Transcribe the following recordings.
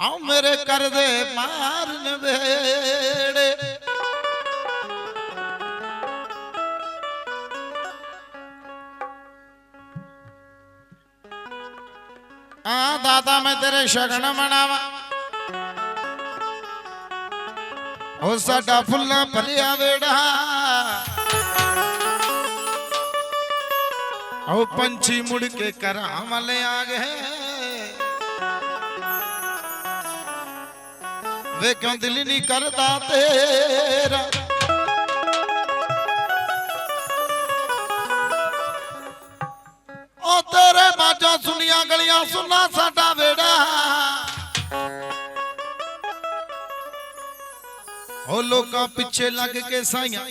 ਆਉ ਮੇਰੇ ਕਰਦੇ ਮਾਰਨ ਵੇੜੇ। ਆ ਦਾਦਾ, ਮੈਂ ਤੇਰੇ ਸ਼ਗਨ ਮਨਾਵਾ। ਉਹ ਸਾਡਾ ਫੁੱਲਾਂ ਭਲਿਆ ਵੇੜਾ। ਉਹ ਪੰਛੀ ਮੁੜ ਕੇ ਘਰਾਂ ਵੱਲ ਆ ਗਏ। ਵੇ ਕਿਉਂ ਦਿਲ ਨਹੀਂ ਕਰਦਾ ਤੇਰਾ। ਉਹ ਤੇਰੇ ਬਾਜਾਂ ਸੁਨੀਆਂ ਗਲੀਆਂ ਸੁਣਾ ਸਾਡਾ ਵੇੜਾ ਉਹ ਲੋਕਾਂ ਪਿੱਛੇ ਲੱਗ ਕੇ ਸਾਈਆਂ।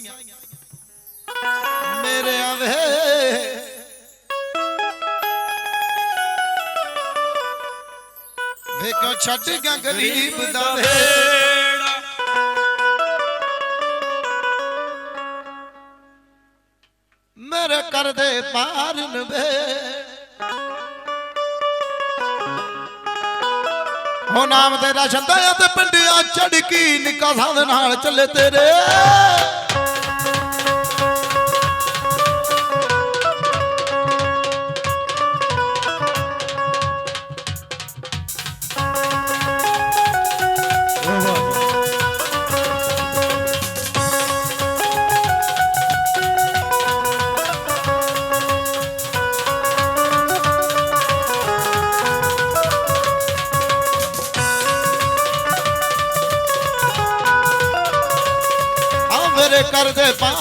ਮੇਰੇ ਆਵੇ। ਵੇ ਕਿਉਂ ਛੱਡ ਗਿਆ ਗਰੀਬ ਦਾ ਵੇੜਾ ਮੇਰੇ ਕਰਦੇ ਪਾਰਨ ਵੇ। ਹੋ ਨਾਮ ਤੇਰਾ ਛੰਦਾ ਤੇ ਪਿੰਡਿਆ ਚੜਕੀ ਨਿੱਕਾ ਸਾਧ ਨਾਲ ਚੱਲੇ ਤੇਰੇ।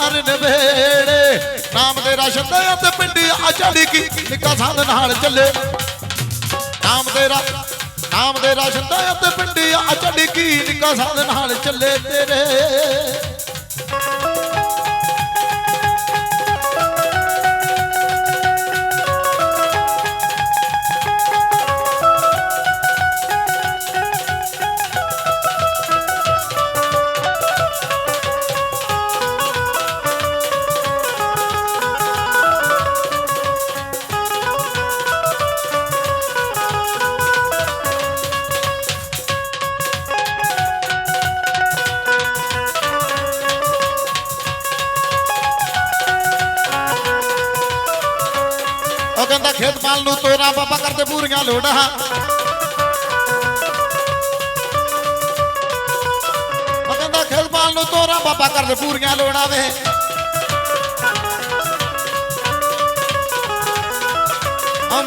ਕਰਦੇ ਪਾਰਨ ਵੇੜੇ ਨਾਮ ਤੇਰਾ ਛੰਦਾ ਤੇ ਪਿੰਡਿਆ ਚੜਕੀ ਨਿੱਕਾ ਸਾਧ ਨਾਲ ਚੱਲੇ। ਨਾਮ ਤੇਰਾ ਨਾਮ ਤੇਰਾ ਛੰਦਾ ਤੇ ਪਿੰਡਿਆ ਚੜਕੀ ਨਿੱਕਾ ਸਾਧ ਨਾਲ ਚੱਲੇ ਤੇਰੇ। ਮਾਲ ਬਾਬਾ ਕਰਦੇ ਪੂਰੀਆਂ ਲੋੜਾਂ। ਉਹ ਕਹਿੰਦਾ ਖੇਤ ਨੂੰ ਤੋਰਾ, ਬਾਬਾ ਕਰਦੇ ਪੂਰੀਆਂ ਲੋੜਾਂ ਵੇ।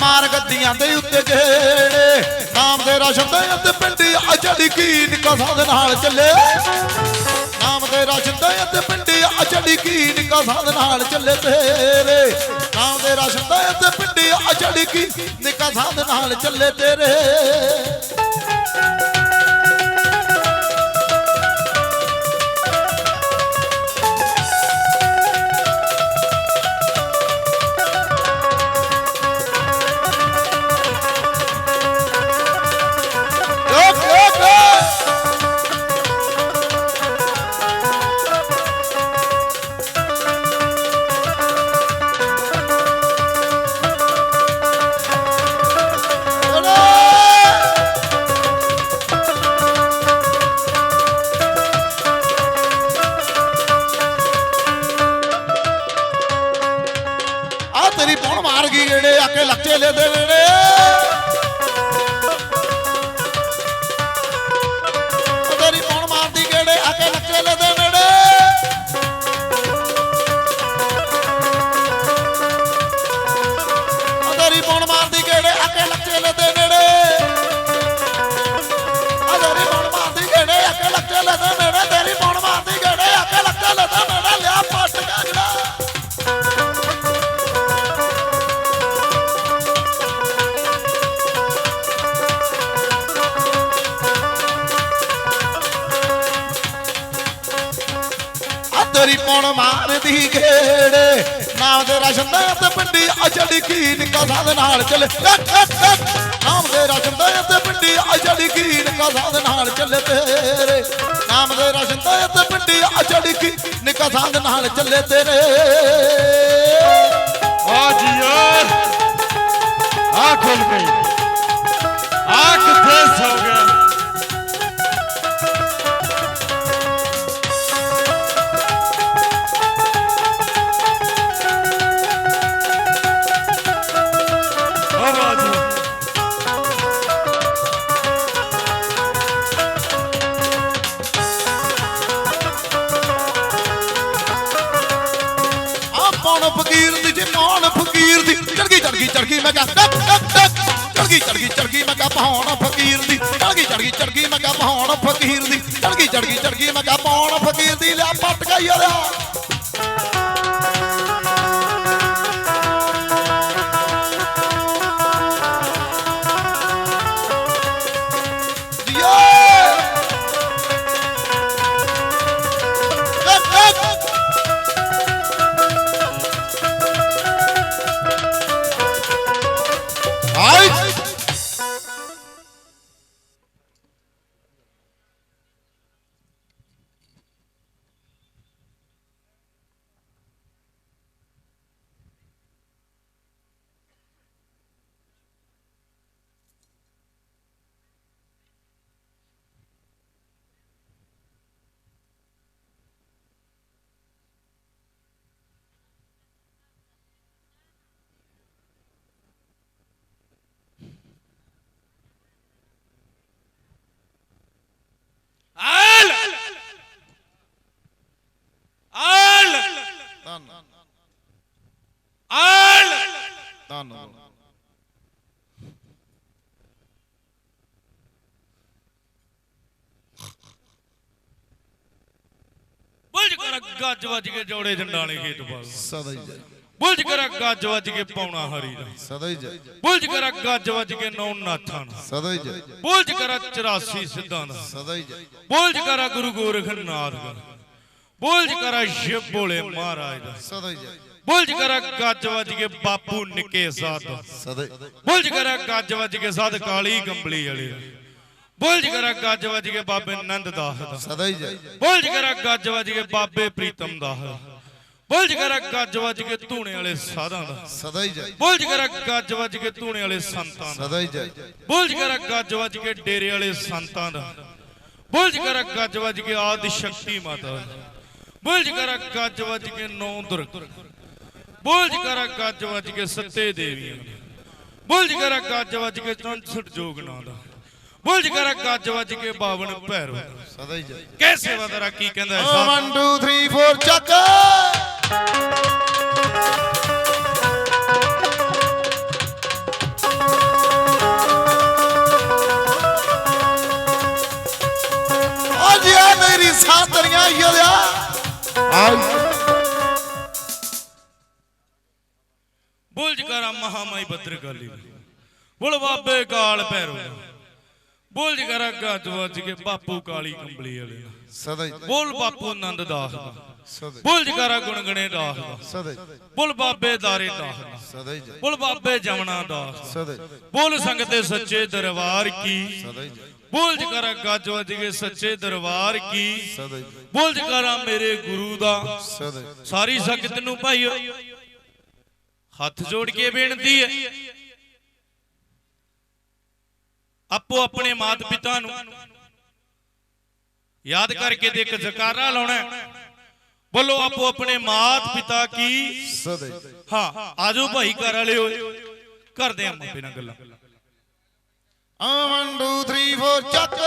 ਮਾਰ ਗੱਦੀਆਂ ਦੇ ਉੱਤੇ ਜਿਹੜੇ ਨਾਮ ਦੇ ਰਸ਼ਨ ਅਤੇ ਪਿੰਡੀ ਅਜੜੀ ਕੀ ਨਿਕਾ ਸਾਧ ਨਾਲ ਚੱਲੇ। ਨਾਮ ਦੇ ਰਸ਼ਨ ਅਤੇ ਪਿੰਡੀ ਅਜੜੀ ਕੀ ਨਿਕਾ ਸਾਧ ਨਾਲ ਚੱਲੇ ਤੇਰੇ। ਨਾਮ ਦੇ ਰਸ਼ਨ ਦੇ ਅਤੇ ਪਿੰਡੀ ਅਜੜੀ ਕੀ? ਨਿਕਾ ਸਾਧ ਨਾਲ ਚੱਲੇ ਤੇਰੇ। ਕੀ ਨਿੱਕਾ ਨਾਲ ਚੱਲੇ। ਟਕ, ਨਾਮ ਦੇ ਰਸ਼ਨ ਦਾ ਤੇ ਪਿੰਡੀ ਅਜੜੀ ਕੀ ਨਿੱਕਾ ਸਾਧ ਨਾਲ ਚੱਲੇ ਤੇਰੇ। ਨਾਮ ਦੇ ਰਸ਼ਨ ਤੇ ਪਿੰਡੀ ਅਜੜੀ ਕੀ ਨਿੱਕਾ ਸਾਧ ਨਾਲ ਚੱਲੇ ਤੇਰੇ। ਵਾਹ ਜੀ ਆ ਖੁੱਲ ਗਈ। ਆ ਕਿੱਥੇ ਸੌ ਚੜਗੀ ਗਈ ਮੈਂ ਕਿਹਾ ਟਕ ਟਕ ਟਕ ਚੜ ਗਈ ਚੜ ਗਈ ਮੈਂ ਕਿਹਾ ਪੌਣ ਫਕੀਰ ਦੀ। ਚੜਗੀ ਗਈ ਚੜ ਗਈ ਚੜ ਗਈ ਮੈਂ ਕਿਹਾ ਪੌਣ ਫਕੀਰ ਦੀ। ਚੜ ਗਈ ਚੜ ਗਈ ਚੜ ਮੈਂ ਕਿਹਾ ਪੌਣ ਫਕੀਰ ਦੀ। ਲਿਆ, ਪੱਟ ਗਈ ਉਹਦਾ ਧੰਨ ਬੁਲਜ ਕਰ ਗੱਜ ਵੱਜ ਕੇ ਜੋੜੇ ਜੰਡਾਲੇ ਖੇਤ ਪਾ ਸਦਾ ਹੀ ਜੈ ਬੁਲਜ ਕਰ ਗੱਜ ਵੱਜ ਕੇ ਪੌਣਾ ਹਰੀ ਦਾ ਸਦਾ ਹੀ ਜੈ ਬੁਲਜ ਕਰ ਗੱਜ ਵੱਜ ਕੇ ਨੌ ਨਾਥਾਂ ਦਾ ਸਦਾ ਹੀ ਜੈ ਬੁਲਜ ਕਰ 84 ਸਿੱਧਾਂ ਦਾ ਸਦਾ ਹੀ ਜੈ ਬੁਲਜ ਕਰ ਗੁਰੂ ਗੋਰਖਨਾਥ ਦਾ ਬੁਲਜ ਕਰ ਸ਼ਿਵ ਭੋਲੇ ਮਹਾਰਾਜ ਦਾ ਸਦਾ ਹੀ ਜੈ ਬੁਲਜ ਕਰ ਗੱਜ ਵੱਜ ਕੇ ਬਾਪੂ ਨਿੱਕੇ ਸਾਧ। ਬੁਲਜ ਕਰ ਗੱਜ ਵੱਜ ਕੇ ਸਾਧ ਕਾਲੀ ਕੰਬਲੀ ਵਾਲੇ। ਬੁਲਜ ਕਰ ਗੱਜ ਵੱਜ ਕੇ ਬਾਬੇ ਨੰਦ ਦਾਸ। ਦਾ ਸਦਾ ਹੀ ਜੈ। ਬੁਲਜ ਕਰ ਗੱਜ ਵੱਜ ਕੇ ਬਾਬੇ ਪ੍ਰੀਤਮ ਦਾਸ। ਬੁਲਜ ਕਰ ਗੱਜ ਵੱਜ ਕੇ ਧੂਣੇ ਵਾਲੇ ਸਾਧਾਂ ਦਾ। ਸਦਾ ਹੀ ਜੈ। ਬੁਲਜ ਕਰ ਗੱਜ ਵੱਜ ਕੇ ਧੂਣੇ ਵਾਲੇ ਸੰਤਾਂ ਦਾ। ਸਦਾ ਹੀ ਜੈ। ਬੁਲਜ ਕਰ ਗੱਜ ਵੱਜ ਕੇ ਡੇਰੇ ਵਾਲੇ ਸੰਤਾਂ ਦਾ। ਬੁਲਜ ਕਰ ਗੱਜ ਵੱਜ ਕੇ ਆਦਿ ਸ਼ਕਤੀ ਮਾਤਾ ਦਾ। ਬੁਲਜ ਕਰ ਗੱਜ ਵੱਜ ਕੇ ਨੌ ਦੁਰਗ। ਬੁਲਜ ਕਰ ਗੱਜ ਵੱਜ ਕੇ ਸੱਤੇ ਦੇਵੀਆਂ ਦਾ ਬੁਲਜ ਕਰ ਗੱਜ ਵੱਜ ਕੇ 64 ਜੋਗਨਾ ਦਾ। ਬੁਲਜ ਕਰ ਗੱਜ ਵੱਜ ਕੇ 52 ਭੈਰਵ ਦਾ। ਸਦਾ ਹੀ ਜੈ ਕਹਿ ਸੇਵਾਦਾਰਾ ਕੀ ਕਹਿੰਦਾ ਹੈ ਸਾਹਿਬ 1 2 3 4 ਚੱਕ ਆ ਮੇਰੀ ਸਾਤਰੀਆਂ ਯਲਿਆ ਆਈ। ਕਰਾ ਮਹਾਮਾਈ ਭద్ਰਕਾਲੀ ਬੁਲ ਬਾਬੇ ਕਾਲ ਭੈਰੋ ਬੁਲਜ ਕਰਾ ਗੱਜ ਵੱਜ ਕੇ ਬਾਪੂ ਕਾਲੀ ਕੰਬਲੀ ਵਾਲੇ। ਸਦਾ ਬੁਲ ਬਾਪੂ ਆਨੰਦ ਦਾਸ ਦਾ। ਸਦਾ ਬੁਲਜ ਕਰਾ ਗੁਣਗਣੇ ਦਾਸ ਦਾ। ਸਦਾ ਬੁਲ ਬਾਬੇ ਦਾਰੇ ਦਾਸ ਦਾ। ਸਦਾ ਜੈ ਬੁਲ ਬਾਬੇ ਜਮਨਾ ਦਾਸ ਸਦਾ ਬੁਲ ਸੰਗਤ ਸੱਚੇ ਦਰਬਾਰ ਕੀ। ਸਦਾ ਹੀ। ਜੈ ਬੁਲਜ ਕਰਾ ਗੱਜ ਵੱਜ ਕੇ ਸੱਚੇ ਦਰਬਾਰ ਕੀ। ਬੁਲਜ ਕਰਾ ਮੇਰੇ ਗੁਰੂ ਦਾ। ਸਦਾ ਸਾਰੀ ਸੰਗਤ ਨੂੰ ਭਾਈਓ। ਹੱਥ ਜੋੜ ਕੇ ਬੇਨਤੀ ਹੈ। ਆਪੋ ਆਪਣੇ ਮਾਤ ਪਿਤਾ ਨੂੰ ਯਾਦ ਕਰਕੇ ਤੇ ਇੱਕ ਜ਼ਕਾਰਾ ਲਾਉਣਾ। ਬੋਲੋ ਆਪੋ ਆਪਣੇ ਮਾਤ ਪਿਤਾ ਕੀ ਸਦਾ। ਹੀ ਹਾਂ ਆਜੋ ਭਾਈ ਘਰ ਵਾਲਿਓ ਕਰਦੇ ਆ ਮਾਪੇ ਨਾਲ ਗੱਲਾਂ। ਆ 1 2 3 4 ਚੱਕ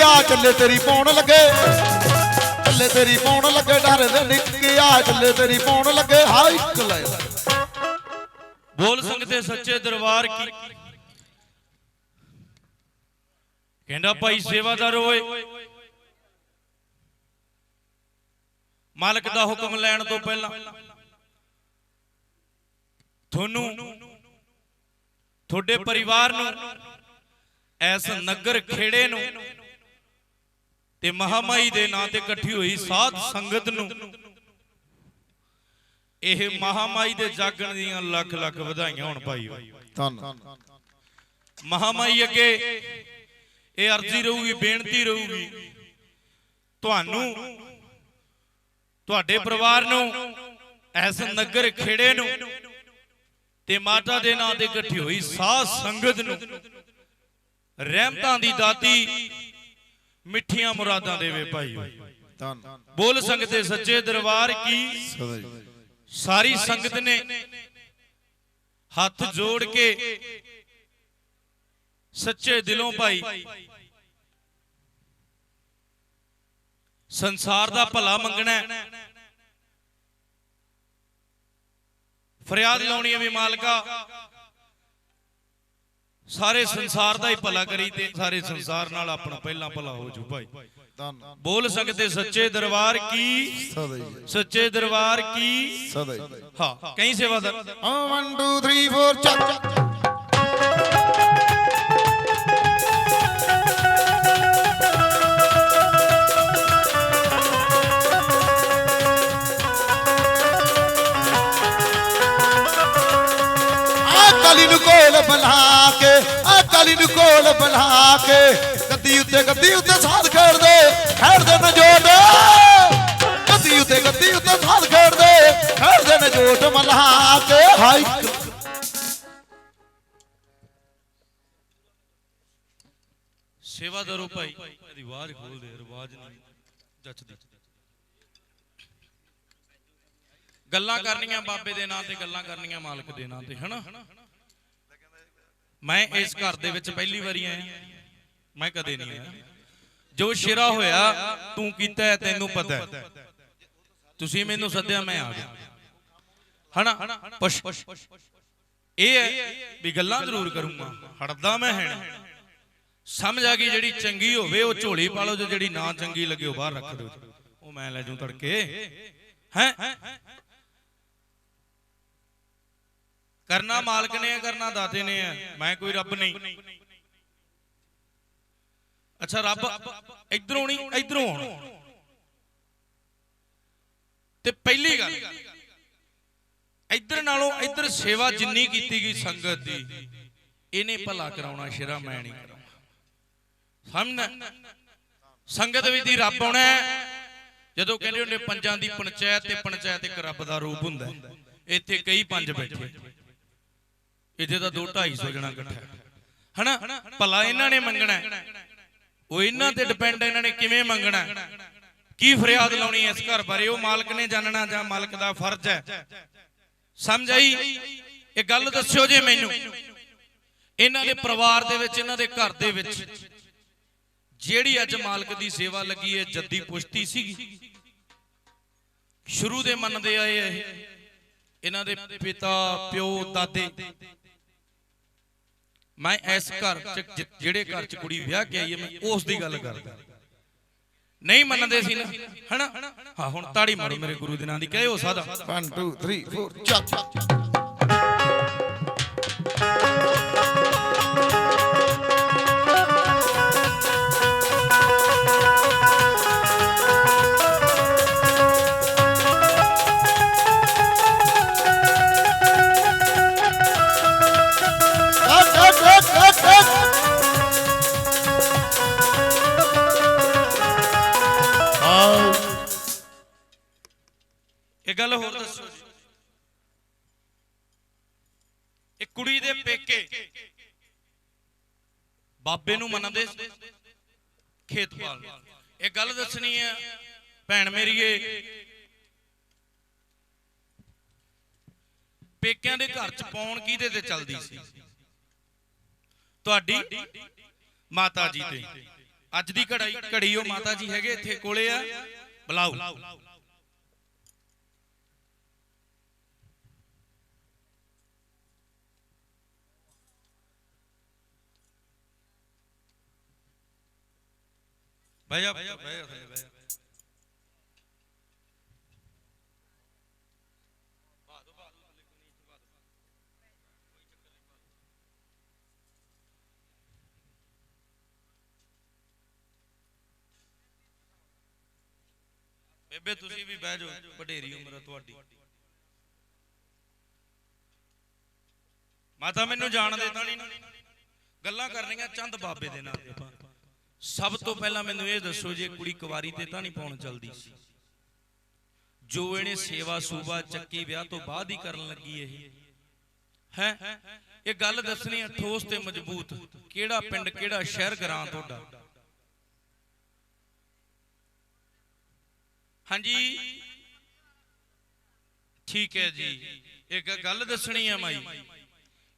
ਨਿੱਕਿਆ, ਚੱਲੇ ਤੇਰੀ ਪੌਣ ਲੱਗੇ। ਚੱਲੇ ਤੇਰੀ ਪੌਣ ਲੱਗੇ, ਡਰ ਦੇ ਨਿੱਕਿਆ, ਚੱਲੇ ਤੇਰੀ ਪੌਣ ਲੱਗੇ ਹਾਈ ਕਲੇ ਬੋਲ ਸੰਗਤੇ ਸੱਚੇ ਦਰਬਾਰ ਕੀ? ਕਹਿੰਦਾ ਭਾਈ ਸੇਵਾਦਾਰ ਓਏ, ਮਾਲਕ ਦਾ ਹੁਕਮ ਲੈਣ ਤੋਂ ਪਹਿਲਾਂ ਤੁਹਾਨੂੰ, ਤੁਹਾਡੇ ਪਰਿਵਾਰ ਨੂੰ ਐਸ ਨਗਰ ਖੇੜੇ ਨੂੰ ਤੇ ਮਹਾਮਾਈ ਦੇ ਨਾਂ ਤੇ ਇਕੱਠੀ ਹੋਈ ਸਾਧ ਸੰਗਤ ਨੂੰ। ਇਹ ਮਹਾਮਾਈ ਦੇ ਜਾਗਣ ਦੀਆਂ ਲੱਖ ਲੱਖ ਵਧਾਈਆਂ ਹੋਣ ਭਾਈਓ ਧੰਨ ਮਹਾਮਾਈ ਅੱਗੇ ਇਹ ਅਰਜ਼ੀ ਰਹੂਗੀ, ਬੇਨਤੀ ਰਹੂਗੀ। ਤੁਹਾਨੂੰ, ਤੁਹਾਡੇ ਪਰਿਵਾਰ ਨੂੰ ਐਸ ਨਗਰ ਖੇੜੇ ਨੂੰ ਤੇ ਮਾਤਾ ਦੇ ਨਾਂ ਤੇ ਇਕੱਠੀ ਹੋਈ ਸਾਧ ਸੰਗਤ ਨੂੰ। ਰਹਿਮਤਾਂ ਦੀ ਦਾਤੀ ਮਿੱਠੀਆਂ ਮੁਰਾਦਾਂ ਦੇਵੇ ਭਾਈ। ਧੰਨ। ਬੋਲ ਸੰਗਤੇ ਸੱਚੇ ਦਰਬਾਰ ਕੀ? ਸਾਰੀ ਸੰਗਤ ਨੇ ਹੱਥ ਜੋੜ ਕੇ ਸੱਚੇ ਦਿਲੋਂ ਭਾਈ। ਸੰਸਾਰ ਦਾ ਭਲਾ ਮੰਗਣਾ ਹੈ। ਫਰਿਆਦ ਲਾਉਣੀ ਹੈ ਵੀ ਮਾਲਕਾ। ਸਾਰੇ ਸੰਸਾਰ ਦਾ ਹੀ ਭਲਾ ਕਰੀ ਤੇ ਸਾਰੇ ਸੰਸਾਰ ਨਾਲ ਆਪਣਾ ਪਹਿਲਾ ਭਲਾ ਹੋ ਜੂ ਭਾਈ। ਬੋਲ ਸਕਦੇ ਸੱਚੇ ਦਰਬਾਰ ਕੀ? ਸੱਚੇ ਦਰਬਾਰ ਕੀ? ਹਾਂ। ਕਈ ਸੇਵਾਦਾਰ 1 2 3 4 5 ਕੋਲ ਬਣਾ ਕੇ, ਆ ਕਲੀ ਨੂੰ ਕੋਲ ਬਣਾ ਕੇ, ਗੱਦੀ ਉੱਤੇ ਗੱਦੀ ਉੱਤੇ ਸਾਧ ਖੇਡਦੇ ਖੇਡਦੇ ਨੇ ਜੋਟ। ਗੱਦੀ ਉੱਤੇ ਗੱਦੀ ਉੱਤੇ ਸਾਧ ਖੇਡਦੇ ਖੇਡਦੇ ਨੇ ਜੋਟ ਮਲਹਾ ਕੇ। ਹਾਈ ਸੇਵਾਦਾਰੋ ਭਾਈ। ਇਹਦੀ ਖੋਲ ਦੇ ਆਵਾਜ਼ ਨਹੀਂ ਜੱਚਦੀ। ਗੱਲਾਂ ਕਰਨੀਆਂ ਬਾਬੇ ਦੇ ਨਾਂ ਤੇ, ਗੱਲਾਂ ਕਰਨੀਆਂ ਮਾਲਕ ਦੇ ਨਾਂ ਤੇ, ਹਨਾ? ਮੈਂ ਇਸ ਘਰ ਦੇ ਵਿੱਚ ਪਹਿਲੀ ਵਾਰੀ ਆਇਆ। ਮੈਂ ਕਦੇ ਨਹੀਂ ਆਇਆ। ਜੋ ਸ਼ਿਰਾ ਹੋਇਆ ਤੂੰ ਕੀਤਾ ਤੈਨੂੰ ਪਤਾ ਹੈ। ਤੁਸੀਂ ਮੈਨੂੰ ਸੱਦਿਆ ਮੈਂ ਆ ਗਿਆ। ਹਨਾ ਪੁਸ਼ ਇਹ ਹੈ ਵੀ ਗੱਲਾਂ ਜ਼ਰੂਰ ਕਰੂੰਗਾ। ਹਟਦਾ ਮੈਂ ਹੈ ਨਹੀਂ ਸਮਝ ਆ ਗਈ ਜਿਹੜੀ ਚੰਗੀ ਹੋਵੇ ਉਹ ਝੋਲੀ ਪਾ ਲਓ ਜੇ ਜਿਹੜੀ ਨਾ ਚੰਗੀ ਲੱਗੇ ਉਹ ਬਾਹਰ ਰੱਖ ਦਿਓ। ਉਹ ਮੈਂ ਲੈ ਜੂ ਤੜਕੇ। ਹੈ? ਕਰਨਾ ਮਾਲਕ ਨੇ ਕਰਨਾ ਦਾਤੇ ਨੇ ਮੈਂ ਕੋਈ ਰੱਬ ਨਹੀਂ। ਅੱਛਾ, ਰੱਬ ਇਧਰੋਂ ਨਹੀਂ, ਇਧਰੋਂ ਆਉਣਾ। ਤੇ ਪਹਿਲੀ ਗੱਲ, ਇਧਰ ਨਾਲੋਂ ਇਧਰ ਸੇਵਾ ਜਿੰਨੀ ਕੀਤੀ ਗਈ ਸੰਗਤ ਦੀ, ਇਹਨੇ ਭਲਾ ਕਰਾਉਣਾ ਸ਼ੇਰਾ, ਮੈਂ ਨਹੀਂ ਕਰਾਉਣਾ। ਸਮਝਣਾ ਸੰਗਤ ਵਿੱਚ ਦੀ ਰੱਬ ਆਉਣਾ ਜਦੋਂ ਕਹਿੰਦੇ ਹੁੰਦੇ ਪੰਜਾਂ ਦੀ ਪੰਚਾਇਤ ਤੇ ਪੰਚਾਇਤ ਇੱਕ ਰੱਬ ਦਾ ਰੂਪ ਹੁੰਦਾ ਇੱਥੇ ਕਈ ਪੰਜ ਬੈਠੇ। ਇੱਥੇ ਤਾਂ 2 250 ਜਣਾ ਇਕੱਠਾ ਹੈ। ਹਨਾ? ਭਲਾ ਇਹਨਾਂ ਨੇ ਮੰਗਣਾ। ਉਹ ਇਹਨਾਂ ਤੇ ਡਿਪੈਂਡ ਇਹਨਾਂ ਨੇ ਕਿਵੇਂ ਮੰਗਣਾ। ਕੀ ਫਰਿਆਦ ਲਾਉਣੀ ਇਸ ਘਰ ਬਾਰੇ? ਉਹ ਮਾਲਕ ਨੇ ਜਾਣਨਾ ਜਾਂ ਮਾਲਕ ਦਾ ਫਰਜ਼ ਹੈ। ਸਮਝ ਆਈ? ਇਹ ਗੱਲ ਦੱਸਿਓ ਜੇ ਮੈਨੂੰ। ਇਹਨਾਂ ਦੇ ਪਰਿਵਾਰ ਦੇ ਵਿੱਚ ਇਹਨਾਂ ਦੇ ਘਰ ਦੇ ਵਿੱਚ ਜਿਹੜੀ ਅੱਜ ਮਾਲਕ ਦੀ ਸੇਵਾ ਲੱਗੀ ਹੈ ਜੱਦੀ ਪੁਸ਼ਤੀ ਸੀਗੀ। ਸ਼ੁਰੂ ਦੇ ਮੰਨਦੇ ਆਏ ਇਹ ਇਹਨਾਂ ਦੇ ਪਿਤਾ ਪਿਓ ਦਾਦੇ। ਮੈਂ ਇਸ ਘਰ ਚ ਜਿਹੜੇ ਘਰ ਚ ਕੁੜੀ ਵਿਆਹ ਕੇ ਆਈ ਹੈ, ਮੈਂ ਉਸ ਦੀ ਗੱਲ ਕਰਦਾ। ਨਹੀਂ ਮੰਨਦੇ ਸੀ ਨਾ, ਹਨਾ? ਹਾਂ, ਹੁਣ ਤਾੜੀ ਮਾਰੋ ਮੇਰੇ ਗੁਰੂ ਦੇ ਨਾਂ ਦੀ ਕਹੇ ਹੋ ਸਾਦਾ। 1 2 3 4 ਚੱਕ ਇਹ ਗੱਲ ਹੋਰ ਦੱਸੋ ਜੀ। ਇਹ ਕੁੜੀ ਦੇ ਪੇਕੇ ਬਾਬੇ ਨੂੰ ਮੰਨਦੇ ਖੇਤਪਾਲ। ਇਹ ਗੱਲ ਦੱਸਣੀ ਹੈ ਭੈਣ ਮੇਰੀਏ ਪੇਕਿਆਂ ਦੇ ਘਰ ਚ ਪਾਉਣ ਕਿਹਦੇ ਤੇ ਚੱਲਦੀ ਸੀ? ਤੁਹਾਡੀ ਮਾਤਾ ਜੀ ਤੇ। ਅੱਜ ਦੀ ਘੜੀ ਘੜੀ ਉਹ ਮਾਤਾ ਜੀ ਹੈਗੇ ਇੱਥੇ ਕੋਲੇ ਆ। ਬੁਲਾਓ। ਬਹਿ ਜਾ ਬਹਿ ਜਾ ਬਹਿ ਜਾ ਬੇਬੇ, ਤੁਸੀਂ ਵੀ ਬਹਿ ਜਾਓ ਵਡੇਰੀ ਉਮਰ ਆ ਤੁਹਾਡੀ। ਮਾਤਾ ਮੈਨੂੰ ਜਾਣਦੇ ਤਾਂ ਨਹੀਂ। ਗੱਲਾਂ ਕਰਨੀਆਂ ਚੰਦ ਬਾਬੇ ਦੇ ਨਾਲ ਆਪਾਂ। ਸਭ ਤੋਂ ਪਹਿਲਾਂ ਮੈਨੂੰ ਇਹ ਦੱਸੋ ਜੇ ਕੁੜੀ ਕੁਵਾਰੀ ਤੇ ਤਾਂ ਨਹੀਂ ਪਾਉਣ ਚਲਦੀ ਸੀ। ਜੋ ਇਹਨੇ ਸੇਵਾ ਸੂਬਾ ਚੱਕੀ ਵਿਆਹ ਤੋਂ ਬਾਅਦ ਹੀ ਕਰਨ ਲੱਗੀ ਇਹ। ਹੈ? ਇਹ ਗੱਲ ਦੱਸਣੀ ਹੈ ਠੋਸ ਤੇ ਮਜ਼ਬੂਤ। ਕਿਹੜਾ ਪਿੰਡ, ਕਿਹੜਾ ਸ਼ਹਿਰ ਗ੍ਰਾਂ ਤੁਹਾਡਾ? ਹਾਂਜੀ। ਠੀਕ ਹੈ ਜੀ। ਇੱਕ ਗੱਲ ਦੱਸਣੀ ਹੈ ਮਾਈ।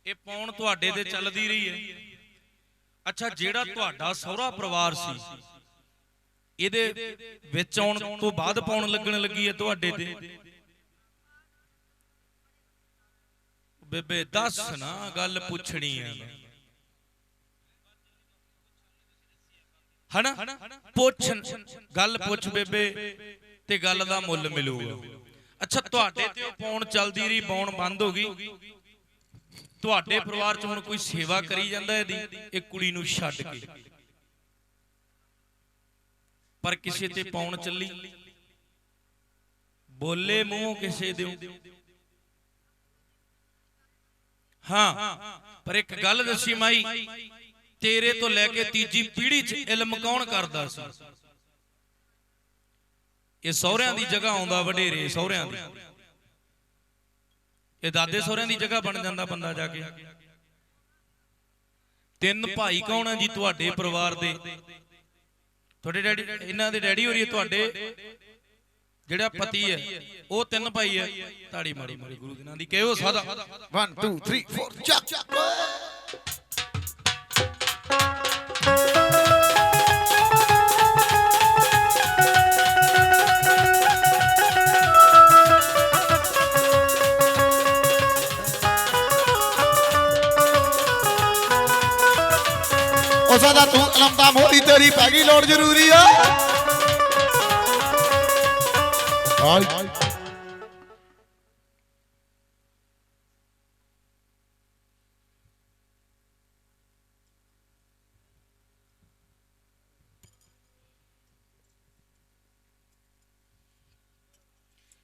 ਇਹ ਪੌਣ ਤੁਹਾਡੇ ਤੇ ਚੱਲਦੀ ਰਹੀ ਹੈ। ਅੱਛਾ ਜਿਹੜਾ ਤੁਹਾਡਾ ਸਹੁਰਾ ਪਰਿਵਾਰ ਸੀ ਇਹਦੇ ਵਿੱਚ ਆਉਣ ਤੋਂ ਬਾਅਦ ਪਾਉਣ ਲੱਗਣ ਲੱਗੀ ਹੈ ਤੁਹਾਡੇ ਤੇ? ਬੇਬੇ ਦੱਸ ਨਾ ਗੱਲ ਪੁੱਛਣੀ ਹੈ। ਹਨਾ? ਪੁੱਛ ਗੱਲ ਪੁੱਛ ਬੇਬੇ ਤੇ ਗੱਲ ਦਾ ਮੁੱਲ ਮਿਲੂਗਾ। ਅੱਛਾ ਤੁਹਾਡੇ ਤੇ ਉਹ ਪੌਣ ਚੱਲਦੀ ਰਹੀ ਪੌਣ ਬੰਦ ਹੋ ਗਈ। ਤੁਹਾਡੇ ਪਰਿਵਾਰ ਚ ਹੁਣ ਕੋਈ ਸੇਵਾ ਕਰੀ ਜਾਂਦਾ ਇਹਦੀ? ਇਹ ਕੁੜੀ ਨੂੰ ਛੱਡ ਕੇ। ਪਰ ਕਿਸੇ ਤੇ ਪੌਣ ਚੱਲੀ। ਬੋਲੇ ਮੂੰਹ ਕਿਸੇ ਦੇ ਹਾਂ। ਪਰ ਇੱਕ ਗੱਲ ਦੱਸੀ ਮਾਈ ਤੇਰੇ ਤੋਂ ਲੈ ਕੇ ਤੀਜੀ ਪੀੜ੍ਹੀ 'ਚ ਇਲਮ ਕੌਣ ਕਰਦਾ ਸੀ। ਇਹ ਸਹੁਰਿਆਂ ਦੀ ਜਗ੍ਹਾ ਆਉਂਦਾ ਵਡੇਰੇ ਸਹੁਰਿਆਂ ਦੀ। ਇਹ ਦਾਦੇ ਸਹੁਰਿਆਂ ਦੀ ਜਗ੍ਹਾ ਬਣ ਜਾਂਦਾ ਬੰਦਾ ਜਾ ਕੇ। ਤਿੰਨ ਭਾਈ ਕੌਣ ਆ ਜੀ ਤੁਹਾਡੇ ਪਰਿਵਾਰ ਦੇ? ਤੁਹਾਡੇ ਡੈਡੀ ਇਹਨਾਂ ਦੇ ਡੈਡੀ ਹੋਰੀ ਤੁਹਾਡੇ? ਜਿਹੜਾ ਪਤੀ ਹੈ ਉਹ ਤਿੰਨ ਭਾਈ ਹੈ। ਤਾੜੀ ਮਾੜੀ ਮਾੜੀ ਗੁਰੂ ਦੇ ਨਾਂ ਦੀ ਕਹਿਓ ਸਾਦਾ। 1 2 3 4 ਚੱਕ। ਉਹ ਸਦਾ ਤੂੰ ਅਲਮਦਾ ਮੋਰੀ ਤੇਰੀ ਪੈ ਗਈ ਲੋੜ ਜ਼ਰੂਰੀ ਆ।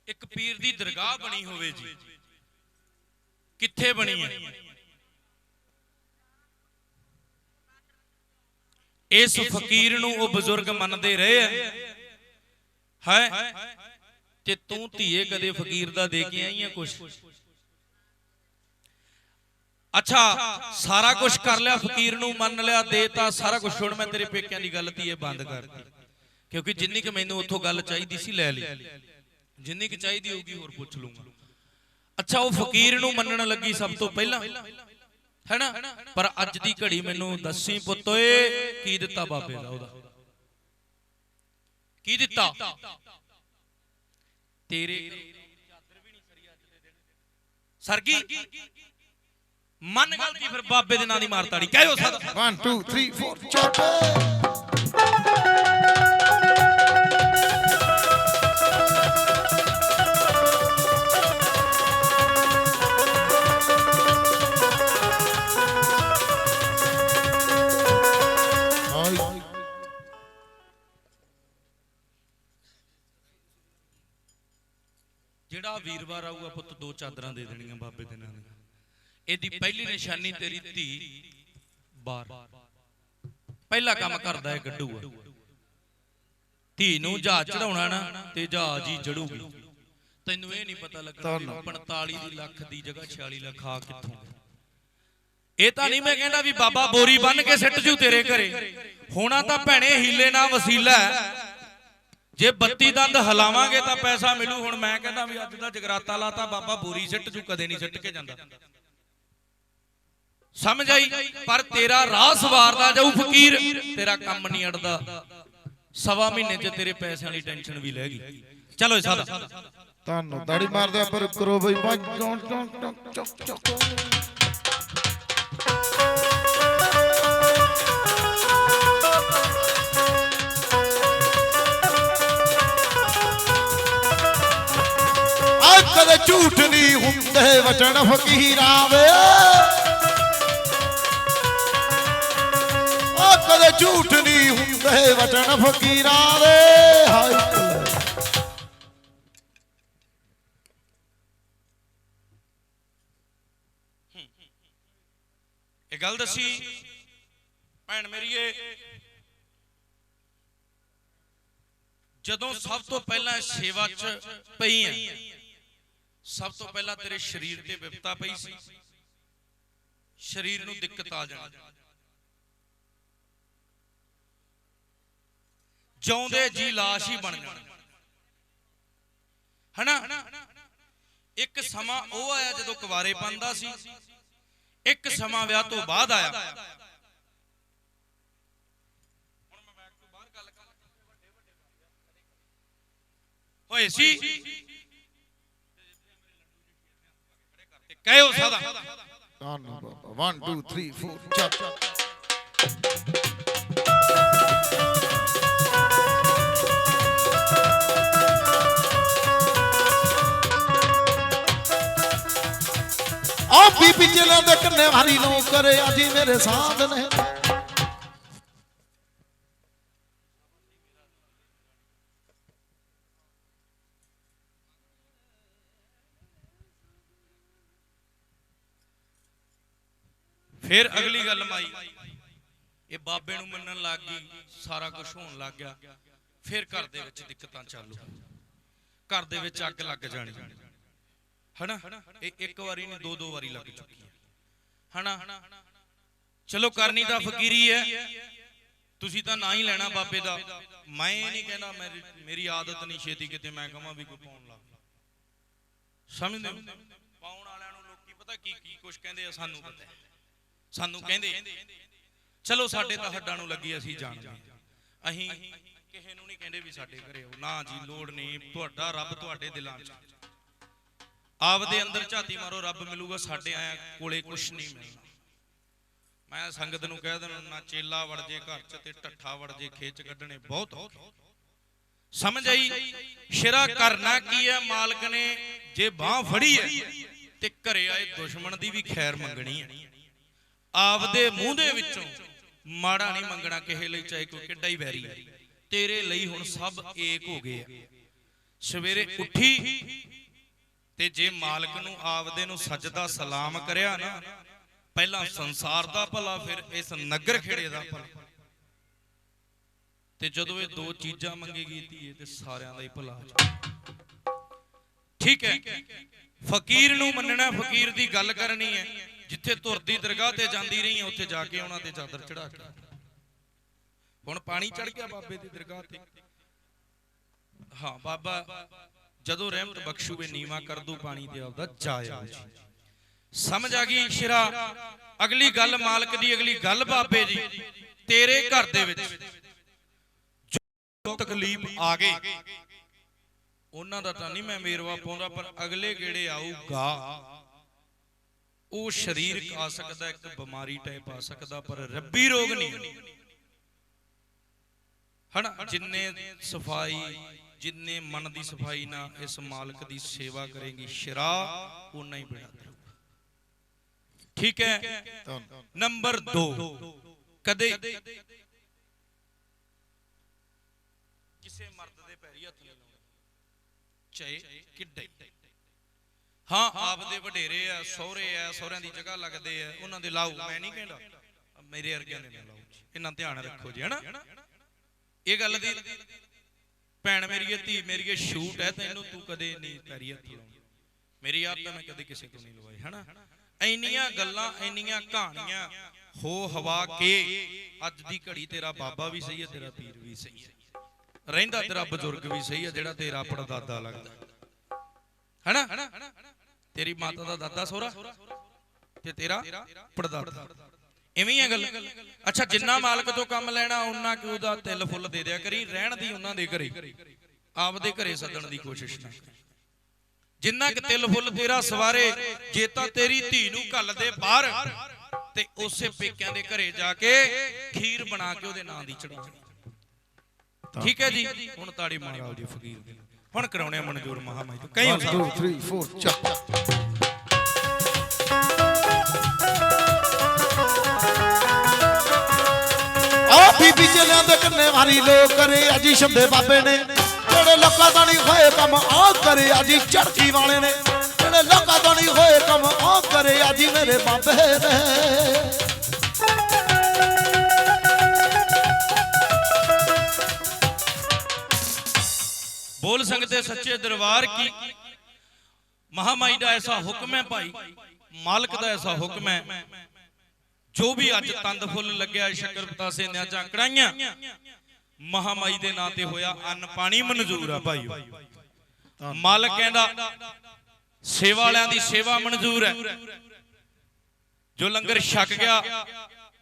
ਇੱਕ ਪੀਰ ਦੀ ਦਰਗਾਹ ਬਣੀ ਹੋਵੇ ਜੀ। ਕਿੱਥੇ ਬਣੀ ਹੈ? ਇਸ ਫਕੀਰ ਨੂੰ ਉਹ ਬਜ਼ੁਰਗ ਮੰਨਦੇ ਰਹੇ ਹੈ? ਤੇ ਤੂੰ ਧੀਏ ਕਦੇ ਫਕੀਰ ਦਾ ਦੇ ਕੇ ਆਈ ਆ ਕੁਛ? ਅੱਛਾ, ਸਾਰਾ ਕੁਝ ਕਰ ਲਿਆ, ਫਕੀਰ ਨੂੰ ਮੰਨ ਲਿਆ ਦੇਤਾ ਸਾਰਾ ਕੁਝ ਹੁਣ ਮੈਂ ਤੇਰੇ ਪੇਕਿਆਂ ਦੀ ਗੱਲ ਧੀਏ ਬੰਦ ਕਰਤੀ। ਕਿਉਂਕਿ ਜਿੰਨੀ ਕਿ ਮੈਨੂੰ ਉੱਥੋਂ ਗੱਲ ਚਾਹੀਦੀ ਸੀ, ਲੈ ਲਈ। ਜਿੰਨੀ ਕਿ ਚਾਹੀਦੀ ਹੋਊਗੀ ਹੋਰ ਪੁੱਛ ਲੂੰਗਾ ਅੱਛਾ, ਉਹ ਫਕੀਰ ਨੂੰ ਮੰਨਣ ਲੱਗੀ ਸਭ ਤੋਂ ਪਹਿਲਾਂ? ਹੈਨਾ? ਪਰ ਅੱਜ ਦੀ ਘੜੀ ਮੈਨੂੰ ਦੱਸੀ ਪੁੱਤ ਓਏ, ਕੀ ਦਿੱਤਾ ਬਾਬੇ ਦਾ ਉਹਦਾ? ਕੀ ਦਿੱਤਾ? ਤੇਰੇ ਸਰਗੀ, ਮੰਨ ਗਲਤੀ ਫਿਰ ਬਾਬੇ ਦੇ ਨਾਂ ਦੀ ਮਾਰਤਾੜੀ ਕਹਿਓ ਸਦਾ 1 2 3 4 ਚੱਕ ਜਿਹੜਾ ਵੀਰਵਾਰ ਆਊਗਾ ਪੁੱਤ ਦੋ ਚਾਦਰਾਂ ਦੇ ਦੇਣੀਆਂ ਬਾਬੇ ਦੇ ਨਾਂ ਦੀਆਂ ਇਹਦੀ ਪਹਿਲੀ ਨਿਸ਼ਾਨੀ ਤੇਰੀ ਧੀ ਬਾਰ ਪਹਿਲਾ ਕੰਮ ਕਰਦਾ ਹੈ ਗੱਡੂ ਆ। ਧੀ ਨੂੰ ਜਹਾਜ਼ ਚੜਾਉਣਾ ਨਾ ਤੇ ਜਹਾਜ਼ ਹੀ ਜੜੂਗੀ ਤੈਨੂੰ ਇਹ ਨਹੀਂ ਪਤਾ ਲੱਗਣਾ ਵੀ 45 ਦੀ ਲੱਖ ਦੀ ਜਗ੍ਹਾ 46 ਲੱਖ ਆ ਕਿੱਥੋਂ ਇਹ ਤਾਂ ਨਹੀਂ ਮੈਂ ਕਹਿੰਦਾ ਵੀ ਬਾਬਾ ਬੋਰੀ ਬੰਨ ਕੇ ਸਿੱਟ ਜੂ ਤੇਰੇ ਘਰੇ। ਹੋਣਾ ਤਾਂ ਭੈਣੇ ਹੀਲੇ ਨਾਲ ਵਸੀਲਾ ਹੈ। ਜੇ 32 ਦੰਦ ਹਲਾਵਾਂਗੇ ਤਾਂ ਪੈਸਾ ਮਿਲੂ। ਹੁਣ ਮੈਂ ਕਹਿੰਦਾ ਵੀ ਅੱਜ ਦਾ ਜਗਰਾਤਾ ਲਾਤਾ, ਬਾਬਾ ਬੋਰੀ ਸਿੱਟ ਜੂ, ਕਦੇ ਨਹੀਂ ਸਿੱਟ ਕੇ ਜਾਂਦਾ। ਸਮਝ ਆਈ? ਪਰ ਤੇਰਾ ਰਾਹ ਸਵਾਰਦਾ ਜਾਊ ਫਕੀਰ, ਤੇਰਾ ਕੰਮ ਨਹੀਂ ਅੜਦਾ। ਸਵਾ ਮਹੀਨੇ 'ਚ ਤੇਰੇ ਪੈਸਿਆਂ ਦੀ ਟੈਨਸ਼ਨ ਵੀ ਲੈ ਗਈ। ਚਲੋ ਸਾਦਾ। ਤੁਹਾਨੂੰ ਦਾੜੀ ਮਾਰਦੇ ਪਰ ਕਰੋ ਬਈ ਚੌਂ ਚੌਂ ਚੌਂ ਚੌਂ। ਝੂਠ ਨਹੀਂ ਹੁੰਦੇ, ਵਚਨ ਫਕੀਰਾਂ ਦੇ ਆ ਕਦੇ ਝੂਠ ਨਹੀਂ ਹੁੰਦੇ, ਵਚਨ ਫਕੀਰਾਂ ਦੇ ਹਾਏ। ਇਹ ਗੱਲ ਦੱਸੀ, ਭੈਣ ਮੇਰੀਏ ਜਦੋਂ ਸਭ ਤੋਂ ਪਹਿਲਾਂ ਸੇਵਾ 'ਚ ਪਈ ਹੈ ਸਭ ਤੋਂ ਪਹਿਲਾਂ ਤੇਰੇ ਸਰੀਰ ਤੇ ਵਿਪਤਾ ਪਈ ਸੀ। ਸਰੀਰ ਨੂੰ ਦਿੱਕਤ ਆ ਜਾਣੀ। ਜਿਉਂਦੇ ਜੀ ਲਾਸ਼ ਹੀ ਬਣ ਜਾਣਾ। ਹਨਾ? ਇੱਕ ਸਮਾਂ ਉਹ ਆਇਆ ਜਦੋਂ ਕੁਵਾਰੇ ਪੰਦਾ ਸੀ। ਇੱਕ ਸਮਾਂ ਵਿਆਹ ਤੋਂ ਬਾਅਦ ਆਇਆ। ਹੋਏ ਸੀ। ਕਹਿਓ ਸਦਾ। ਧੰਨ ਬਾਬਾ 1 2 3 4 ਚੱਲ ਆ ਬੀਬੀ ਚਲੇ ਦੇ ਕੰਨੇ ਵਾਰੀ ਨੂੰ ਕਰੇ, ਅਜੀ ਮੇਰੇ ਸਾਧ ਨੇ ਫਿਰ ਅਗਲੀ ਗੱਲ ਮਾਈ। ਇਹ ਬਾਬੇ ਨੂੰ ਮੰਨਣ ਲੱਗ ਗਈ, ਸਾਰਾ ਕੁਝ ਹੋਣ ਲੱਗ ਗਿਆ। ਫਿਰ ਘਰ ਦੇ ਵਿੱਚ ਦਿੱਕਤਾਂ ਚਾਲੂ। ਘਰ ਦੇ ਵਿੱਚ ਅੱਗ ਲੱਗ ਜਾਣੀ। ਹਨਾ? ਇਹ ਇੱਕ ਵਾਰੀ ਨਹੀਂ ਦੋ ਦੋ ਵਾਰੀ ਲੱਗ ਚੁੱਕੀ ਹੈ। ਹਨਾ? ਚਲੋ ਕਰਨੀ ਤਾਂ ਫਕੀਰੀ ਹੈ। ਤੁਸੀਂ ਤਾਂ ਨਾ ਹੀ ਲੈਣਾ ਬਾਬੇ ਦਾ। ਮੈਂ ਇਹ ਨਹੀਂ ਕਹਿੰਦਾ ਮੇਰੀ ਮੇਰੀ ਆਦਤ ਨਹੀਂ ਛੇਤੀ ਕਿਤੇ ਮੈਂ ਕਹਾਂ ਵੀ ਕੋਈ ਪਾਉਣ ਲੱਗ। ਸਮਝਦੇ ਪਾਉਣ ਵਾਲਿਆਂ ਨੂੰ ਲੋਕੀ ਪਤਾ ਕੀ ਕੀ ਕੁਝ ਕਹਿੰਦੇ ਆ, ਸਾਨੂੰ ਪਤਾ ਹੈ। ਸਾਨੂੰ ਕਹਿੰਦੇ ਚਲੋ ਸਾਡੇ ਤਾਂ ਹੱਡਾਂ ਨੂੰ ਲੱਗੀ ਅਸੀਂ ਜਾਣਦੇ। ਅਸੀਂ ਕਿਸੇ ਨੂੰ ਨਹੀਂ ਕਹਿੰਦੇ ਵੀ ਸਾਡੇ ਘਰੇ ਆਓ। ਨਾ ਜੀ ਲੋੜ ਨਹੀਂ। ਤੁਹਾਡਾ ਰੱਬ ਤੁਹਾਡੇ ਦਿਲਾਂ 'ਚ। ਆਪਦੇ ਅੰਦਰ ਝਾਤੀ ਮਾਰੋ ਰੱਬ ਮਿਲੂਗਾ ਸਾਡੇ ਆਇਆ ਕੋਲੇ ਕੁਝ ਨਹੀਂ ਮਿਲਣਾ। ਮੈਂ ਸੰਗਤ ਨੂੰ ਕਹਿ ਦਿੰਦਾ ਨਾ ਚੇਲਾ ਵੜ ਜੇ ਘਰ 'ਚ ਤੇ ਠੱਠਾ ਵੜ ਜੇ ਖੇਚ ਕੱਢਣੇ ਬਹੁਤ ਔਖੇ। ਸਮਝ ਆਈ? ਸ਼ਿਰਾ ਕਰਨਾ ਕੀ ਹੈ? ਮਾਲਕ ਨੇ ਜੇ ਬਾਹ ਫੜੀ ਹੈ ਤੇ ਘਰੇ ਆਏ ਦੁਸ਼ਮਣ ਦੀ ਵੀ ਖੈਰ ਮੰਗਣੀ ਹੈ। ਆਪਦੇ ਮੂੰਹ ਦੇ ਵਿੱਚੋਂ ਮਾੜਾ ਨਹੀਂ ਮੰਗਣਾ ਕਿਸੇ ਲਈ, ਚਾਹੇ ਕੋਈ ਕਿੱਡਾ ਹੀ ਵੈਰੀ ਹੈ। ਤੇਰੇ ਲਈ ਹੁਣ ਸਭ ਏਕ ਹੋ ਗਏ ਆ। ਸਵੇਰੇ ਉੱਠੀ ਤੇ ਜੇ ਮਾਲਕ ਨੂੰ ਆਪਦੇ ਨੂੰ ਸਜਦਾ ਸਲਾਮ ਕਰਿਆ ਨਾ, ਪਹਿਲਾਂ ਸੰਸਾਰ ਦਾ ਭਲਾ, ਫਿਰ ਇਸ ਨਗਰ ਖੇੜੇ ਦਾ ਭਲਾ। ਤੇ ਜਦੋਂ ਇਹ ਦੋ ਚੀਜ਼ਾਂ ਮੰਗੇਗੀ ਧੀਏ ਤੇ ਸਾਰਿਆਂ ਦਾ ਹੀ ਭਲਾ ਹੋ ਠੀਕ ਹੈ। ਫਕੀਰ ਨੂੰ ਮੰਨਣਾ, ਫਕੀਰ ਦੀ ਗੱਲ ਕਰਨੀ ਹੈ। ਜਿੱਥੇ ਤੁਰਦੀ ਦਰਗਾਹ ਤੇ ਜਾਂਦੀ ਰਹੀ, ਉੱਥੇ ਜਾ ਕੇ ਉਹਨਾਂ ਤੇ ਚਾਦਰ ਚੜਾ ਕੇ। ਹੁਣ ਪਾਣੀ ਚੜ ਗਿਆ ਬਾਬੇ ਦੀ ਦਰਗਾਹ ਤੇ। ਹਾਂ, ਬਾਬਾ, ਜਦੋਂ ਰਹਿਮਤ ਬਖਸ਼ੂਵੇ ਨੀਵਾ ਕਰ ਦੂ ਪਾਣੀ ਤੇ ਆਪਦਾ ਜਾਇਆ ਜੀ ਸਮਝ ਆ ਗਈ ਸ਼ਿਰਾ? ਅਗਲੀ ਗੱਲ ਮਾਲਕ ਦੀ, ਅਗਲੀ ਗੱਲ ਬਾਬੇ ਦੀ। ਤੇਰੇ ਘਰ ਦੇ ਵਿੱਚ ਜੋ ਤਕਲੀਫ ਆ ਗਈ, ਉਹਨਾਂ ਦਾ ਤਾਂ ਨਹੀਂ ਮੈਂ ਮੇਰਵਾ ਪਾਉਂਦਾ, ਪਰ ਅਗਲੇ ਗੇੜੇ ਆਊਗਾ। ਉਹ ਸਰੀਰ ਆ ਸਕਦਾ, ਇੱਕ ਬਿਮਾਰੀ ਟਾਈਪ ਆ ਸਕਦਾ, ਪਰ ਰੱਬੀ ਰੋਗ ਨਹੀਂ। ਹਨਾ, ਜਿੰਨੇ ਸਫ਼ਾਈ, ਜਿੰਨੇ ਮਨ ਦੀ ਸਫ਼ਾਈ ਨਾਲ ਇਸ ਮਾਲਕ ਦੀ ਸੇਵਾ ਕਰੇਗੀ ਸ਼ਰਾ ਉਨਾ ਹੀ ਬੜਾ ਠੀਕ ਹੈ? ਨੰਬਰ 2 ਕਦੇ ਕਿਸੇ ਮਰਦ ਦੇ ਪੈਰੀ ਹੱਥ ਨਹੀਂ ਲਾਉਣਾ ਚਾਹੇ ਕਿੱਡਾ। ਹੀ। ਹਾਂ ਆਪਦੇ ਵਡੇਰੇ ਆ ਸਹੁਰੇ ਆ ਸਹੁਰਿਆਂ ਦੀ ਜਗ੍ਹਾ ਲੱਗਦੇ ਆ। ਉਹਨਾਂ ਦੇ ਲਾਓ ਮੈਂ ਨਹੀਂ ਕਹਿੰਦਾ। ਮੇਰੇ ਵਰਗਿਆਂ ਦੇ ਨਾ ਲਾਓ ਇਹਨਾਂ ਧਿਆਨ ਰੱਖੋ ਜੀ ਹਨਾ? ਇਹ ਗੱਲ ਦੀ ਭੈਣ ਮੇਰੀ ਇਹ ਧੀ ਮੇਰੀ ਇਹ ਸ਼ੂਟ ਹੈ ਤੈਨੂੰ ਤੂੰ ਕਦੇ ਨਹੀਂ ਪੈਰੀ ਹੱਥ ਲਾਉਣਾ। ਮੇਰੀ ਆਪ ਤਾਂ ਮੈਂ ਕਦੇ ਕਿਸੇ ਤੋਂ ਨਹੀਂ ਲਵਾਈ ਹਨਾ? ਇੰਨੀਆਂ ਗੱਲਾਂ ਇੰਨੀਆਂ ਕਹਾਣੀਆਂ ਹੋ ਹਵਾ ਕੇ ਅੱਜ ਦੀ ਘੜੀ ਤੇਰਾ ਬਾਬਾ ਵੀ ਸਹੀ ਹੈ ਤੇਰਾ ਪੀਰ ਵੀ ਸਹੀ ਹੈ। ਰਹਿੰਦਾ ਤੇਰਾ ਬਜ਼ੁਰਗ ਵੀ ਸਹੀ ਹੈ ਜਿਹੜਾ ਤੇਰਾ ਪੜਦਾਦਾ ਲੱਗਦਾ। ਹਨਾ ਤੇਰੀ ਮਾਤਾ ਦਾ ਦਾਦਾ ਸੋਹਰਾ ਤੇ ਤੇਰਾ ਪੜਦਾਦਾ। ਐਵੇਂ ਹੀ ਹੈ ਗੱਲ ਅੱਛਾ ਜਿੰਨਾ ਮਾਲਕ ਤੋਂ ਕੰਮ ਲੈਣਾ ਉਹਨਾਂ ਕਿ ਉਹਦਾ ਤਿਲ ਫੁੱਲ ਦੇ ਦਿਆ ਕਰੀ ਰਹਿਣ ਦੀ ਉਹਨਾਂ ਦੇ ਘਰੇ। ਆਪਦੇ ਘਰੇ ਸੱਦਣ ਦੀ ਕੋਸ਼ਿਸ਼ ਨਾ ਜਿੰਨਾ ਕਿ ਤਿਲ ਫੁੱਲ ਤੇਰਾ ਸਵਾਰੇ ਜੇ ਤਾਂ ਤੇਰੀ ਧੀ ਨੂੰ ਘੱਲ ਦੇ ਬਾਹਰ ਤੇ ਉਸੇ ਪੇਕਿਆਂ ਦੇ ਘਰੇ ਜਾ ਕੇ ਖੀਰ ਬਣਾ ਕੇ ਉਹਦੇ ਨਾਂ ਦੀ ਚੜਾ। ਠੀਕ ਹੈ ਜੀ? ਹੁਣ ਤਾੜੀ ਮਾਰੋ। ਜੀ ਫਕੀਰ ਦੀ। ਹੁਣ ਕਰਾਉਣੇ ਮਨਜੂਰ ਮਹਾਮਾਈ ਤੋਂ। ਕਈ 1 2 3 4 ਚੱਲ। ਆ ਬੀਬੀ ਚਲਿਆਂ ਦੇ ਕੰਨੇ ਵਾਰੀ ਲੋਕ ਕਰੇ ਅਜੀ ਸ਼ੰਦੇ ਬਾਬੇ ਨੇ। ਜਿਹੜੇ ਲੋਕਾਂ ਦਾ ਨਹੀਂ ਹੋਏ ਕੰਮ ਆ ਕਰੇ ਅਜੀ ਚੜਕੀ ਵਾਲੇ ਨੇ। ਜਿਹੜੇ ਲੋਕਾਂ ਦਾ ਨਹੀਂ ਹੋਏ ਕੰਮ ਆ ਕਰੇ ਅਜੀ ਮੇਰੇ ਬਾਬੇ ਨੇ। ਬੋਲ ਸਕਤੇ ਸੱਚੇ ਦਰਬਾਰ ਕੀ? ਮਹਾਮਾਈ ਦਾ ਐਸਾ ਹੁਕਮ ਹੈ ਭਾਈ, ਮਾਲਕ ਦਾ ਐਸਾ ਹੁਕਮ ਹੈ। ਜੋ ਵੀ ਅੱਜ ਤੰਦ ਫੁੱਲ ਲੱਗਿਆ, ਸ਼ੱਕਰ ਪਤਾਸੇ ਨਿਆਜਾਂ ਕੜਾਈਆਂ, ਮਹਾਮਾਈ ਦੇ ਨਾਂ ਤੇ ਹੋਇਆ ਅੰਨ ਪਾਣੀ ਮਨਜ਼ੂਰ ਆ ਭਾਈਓ ਮਾਲਕ ਕਹਿੰਦਾ, ਸੇਵਾ ਵਾਲਿਆਂ ਦੀ ਸੇਵਾ ਮਨਜ਼ੂਰ ਹੈ। ਜੋ ਲੰਗਰ ਛਕ ਗਿਆ,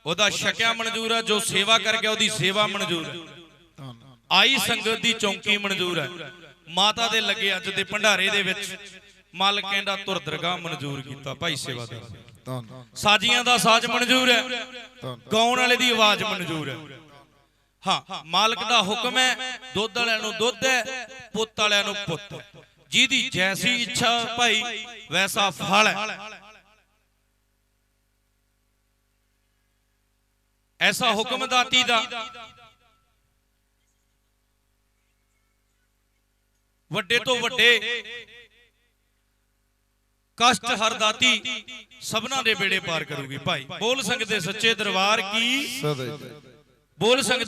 ਉਹਦਾ ਛਕਿਆ ਮਨਜ਼ੂਰ ਹੈ ਜੋ ਸੇਵਾ ਕਰ ਗਿਆ, ਉਹਦੀ ਸੇਵਾ ਮਨਜ਼ੂਰ ਹੈ। ਆਈ ਸੰਗਤ ਦੀ ਚੌਂਕੀ ਮਨਜ਼ੂਰ ਹੈ। ਮਾਤਾ ਦੇ ਲੱਗੇ ਅੱਜ ਦੇ ਭੰਡਾਰੇ ਦੇ ਵਿੱਚ ਮਾਲਕ ਕਹਿੰਦਾ ਧੁਰ ਦਰਗਾਹ ਮਨਜ਼ੂਰ ਕੀਤਾ ਭਾਈ ਸੇਵਾਦਾਰ ਸਾਜੀਆਂ ਦਾ ਸਾਜ਼ ਮਨਜ਼ੂਰ ਹੈ। ਗਾਉਣ ਵਾਲੇ ਦੀ ਆਵਾਜ਼ ਮਨਜ਼ੂਰ ਹੈ। ਹਾਂ ਮਾਲਕ ਦਾ ਹੁਕਮ ਹੈ ਦੁੱਧ ਵਾਲਿਆਂ ਨੂੰ ਦੁੱਧ ਹੈ ਪੁੱਤ ਵਾਲਿਆਂ ਨੂੰ ਪੁੱਤ। ਜਿਹਦੀ ਜੈਸੀ ਇੱਛਾ ਭਾਈ ਵੈਸਾ ਫਲ ਹੈ। ਐਸਾ ਹੁਕਮ ਦਾਤੀ ਦਾ ਵੱਡੇ ਤੋਂ ਵੱਡੇ ਕਸ਼ਟ ਹਰ ਦਾਤੀ ਸਭਨਾ ਦੇ ਬੇੜੇ ਪਾਰ ਕਰੂਗੀ ਭਾਈ। ਬੋਲ ਸਕਦੇ ਸੱਚੇ ਦਰਬਾਰ ਕੀ? ਸਦਾ ਬੋਲ ਸਕਦੇ